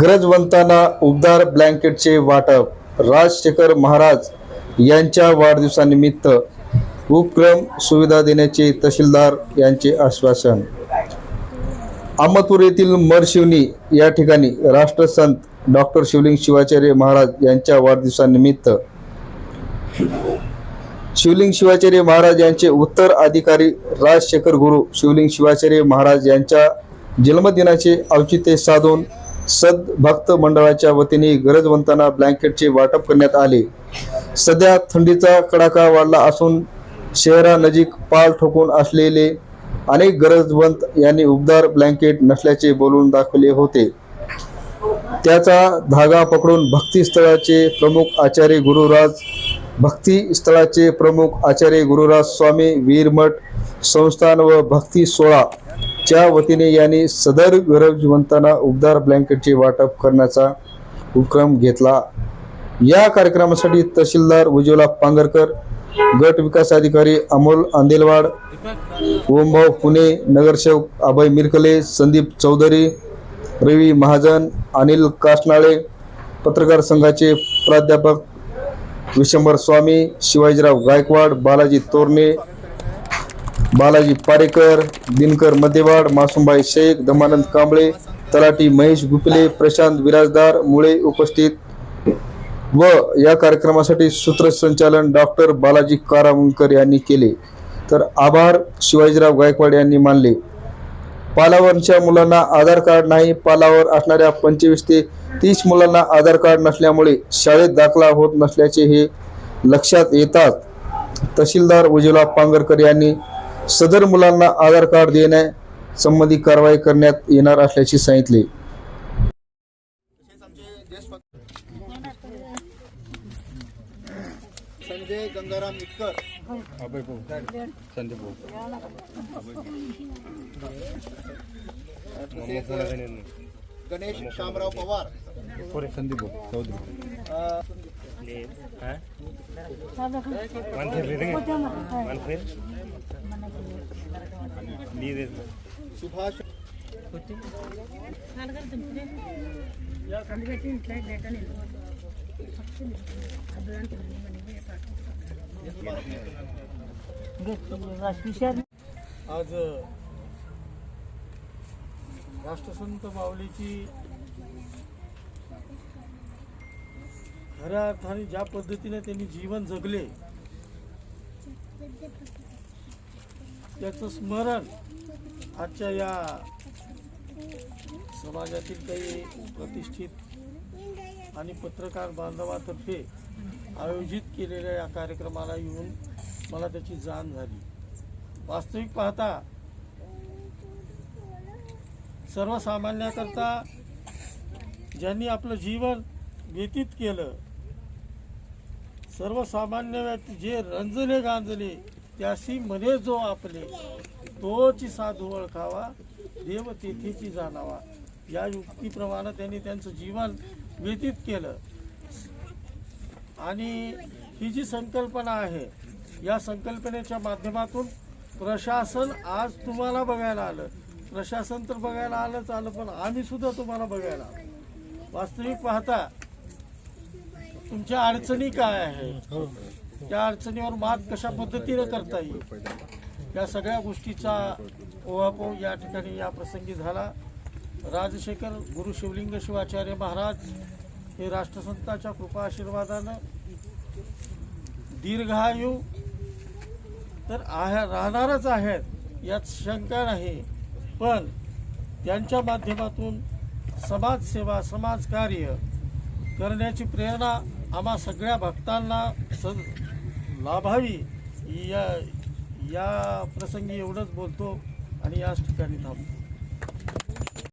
गरजवंतांना उबदार ब्लँकेटचे वाटप. राजशेखर महाराज यांच्या वाढदिवसानिमित्त उपक्रम सुविधा देण्याचे तहसीलदार यांचे आश्वासन. अहमदपूर येथील मरशिवनी या ठिकाणी राष्ट्रसंत डॉक्टर शिवलिंग शिवाचार्य महाराज यांच्या वाढदिवसानिमित्त शिवलिंग शिवाचार्य महाराज यांचे उत्तर अधिकारी राजशेखर गुरु शिवलिंग शिवाचार्य महाराज यांच्या जन्मदिनाचे औचित्य साधून सद्भक्त मंडळाच्या वतीने गरजवंतांना ब्लँकेटचे वाटप करण्यात आले. सध्या थंडीचा कडाका वाढला असून शहरानजीक पाल ठोकून असलेले अनेक गरजवंत यांनी उबदार ब्लँकेट नसल्याचे बोलून दाखवले होते. त्याचा धागा पकडून भक्तिस्थळाचे प्रमुख आचार्य गुरुराज भक्तीस्थळाचे प्रमुख आचार्य गुरुराज स्वामी वीरमठ संस्थान व भक्ती सोळा च्या वतीने यांनी सदर गरजवंतांना उबदार ब्लँकेटचे वाटप करण्याचा उपक्रम घेतला. या कार्यक्रमासाठी तहसीलदार उज्ज्वला पांगरकर गट विकास अधिकारी अमोल आंदेलवाड ओमभाऊ पुणे नगरसेवक अभय मिरकले संदीप चौधरी रवी महाजन अनिल कासनाळे पत्रकार संघाचे प्राध्यापक विशंभर स्वामी शिवाजीराव गायकवाड बालाजी तोरणे बालाजी पारेकर दिनकर मध्यवाड मासुमबाई शेख दमानंद कांबळे तलाठी महेश गुपले प्रशांत विराजदार मुळे उपस्थित व या कार्यक्रमासाठी सूत्रसंचालन डॉक्टर बालाजी कारामुंकर यांनी केले. तर आभार शिवाजीराव गायकवाड यांनी मानले. पालावरच्या मुलांना आधार कार्ड नाही पालावर असणाऱ्या पंचवीस ते तीस मुलांना आधार कार्ड नसल्यामुळे शाळेत दाखला होत नसल्याचे हे लक्षात येतात. तहसीलदार उज्ज्वला पांगरकर यांनी सदर मुलांना आधार कार्ड देण्यासंबंधी कारवाई करण्यात येणार असल्याचे सांगितले. संजय गंगाराम मिटकर गणेश शामराव पवार. सुभाष आज राष्ट्रसंत माऊलीची खऱ्या अर्थाने ज्या पद्धतीने त्यांनी जीवन जगले त्याचं स्मरण आजच्या या समाजातील काही प्रतिष्ठित आणि पत्रकार बांधवातर्फे आयोजित केलेल्या या कार्यक्रमाला येऊन मला त्याची जाण झाली. वास्तविक पाहता सर्वसामान्याकरता ज्यांनी आपलं जीवन व्यतीत केलं सर्वसामान्य व्यक्ती जे रंजले गांजले त्यासी मने जो आपले तोची साधू ओळखावा देव तेथेची जाणावा. या युक्तीप्रमाणे त्यांनी त्यांचं जीवन व्यतीत केलं. आणि ही जी संकल्पना आहे या संकल्पनेच्या माध्यमातून प्रशासन आज तुम्हाला बघायला आलं. प्रशासन तर बघायला आलंच आलं पण आम्ही सुद्धा तुम्हाला बघायला आलो. वास्तविक पाहता तुमच्या अडचणी काय आहेत? त्या अडचणीवर मात कशा पद्धतीनं करता येईल? या सगळ्या गोष्टीचा ओहापोह या ठिकाणी या प्रसंगी झाला. राजशेखर गुरु शिवलिंग शिवाचार्य महाराज हे राष्ट्रसंताच्या कृपा आशीर्वादानं दीर्घायू तर आहे राहणारच आहेत यात शंका नाही. पण त्यांच्या माध्यमातून समाजसेवा समाजकार्य करण्याची प्रेरणा आम्हा सगळ्या भक्तांना स लाभावी. या या प्रसंगी एवढंच बोलतो आणि याच ठिकाणी थांबतो.